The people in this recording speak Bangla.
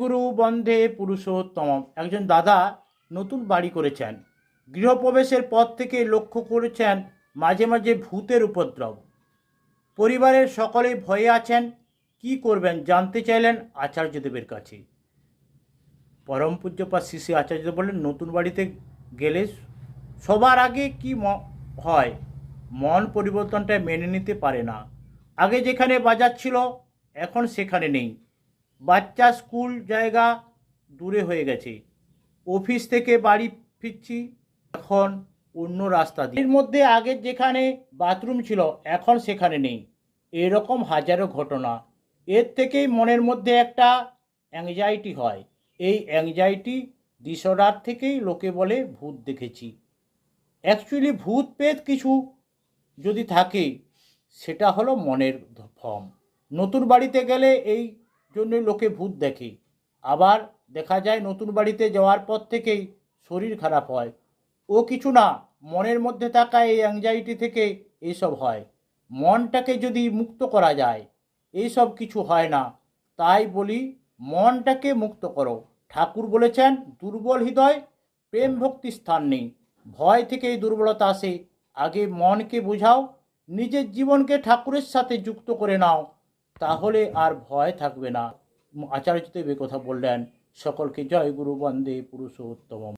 গুরু বন্দে পুরুষোত্তম একজন দাদা নতুন বাড়ি করেছেন। গৃহপ্রবেশের পর থেকে লক্ষ্য করেছেন মাঝে মাঝে ভূতের উপদ্রব। পরিবারের সকলেই ভয়ে আছেন, কি করবেন জানতে চাইলেন আচার্যদেবের কাছে। পরম পূজ্যপাত শিশি আচার্যদেব বললেন, নতুন বাড়িতে গেলে সবার আগে কি হয়? মন পরিবর্তনটা মেনে নিতে পারে না। আগে যেখানে বাজার ছিল, এখন সেখানে নেই। বাচ্চা স্কুল জায়গা দূরে হয়ে গেছে। অফিস থেকে বাড়ি ফিরছি, এখন অন্য রাস্তা দিয়ে। এর মধ্যে আগের যেখানে বাথরুম ছিল, এখন সেখানে নেই। এরকম হাজারো ঘটনা। এর থেকেই মনের মধ্যে একটা অ্যাংজাইটি হয়। এই অ্যাংজাইটি ডিসঅর্ডার থেকেই লোকে বলে ভূত দেখেছি। অ্যাকচুয়ালি ভূত পেত কিছু যদি থাকে, সেটা হলো মনের ফর্ম। নতুন বাড়িতে গেলে এই জন্য লোকে ভূত দেখে। আবার দেখা যায় নতুন বাড়িতে যাওয়ার পর থেকেই শরীর খারাপ হয়। ও কিছু না, মনের মধ্যে থাকা এই অ্যাংজাইটি থেকে এইসব হয়। মনটাকে যদি মুক্ত করা যায় এইসব কিছু হয় না। তাই বলি, মনটাকে মুক্ত করো। ঠাকুর বলেছেন, দুর্বল হৃদয় প্রেম ভক্তি স্থান নেই। ভয় থেকেই দুর্বলতা আসে। আগে মনকে বোঝাও, নিজের জীবনকে ঠাকুরের সাথে যুক্ত করে নাও। তাহলে আর ভয় থাকবে না। আচার্যদেব কথা বললেন সকলকে জয় গুরু বন্দে পুরুষোত্তম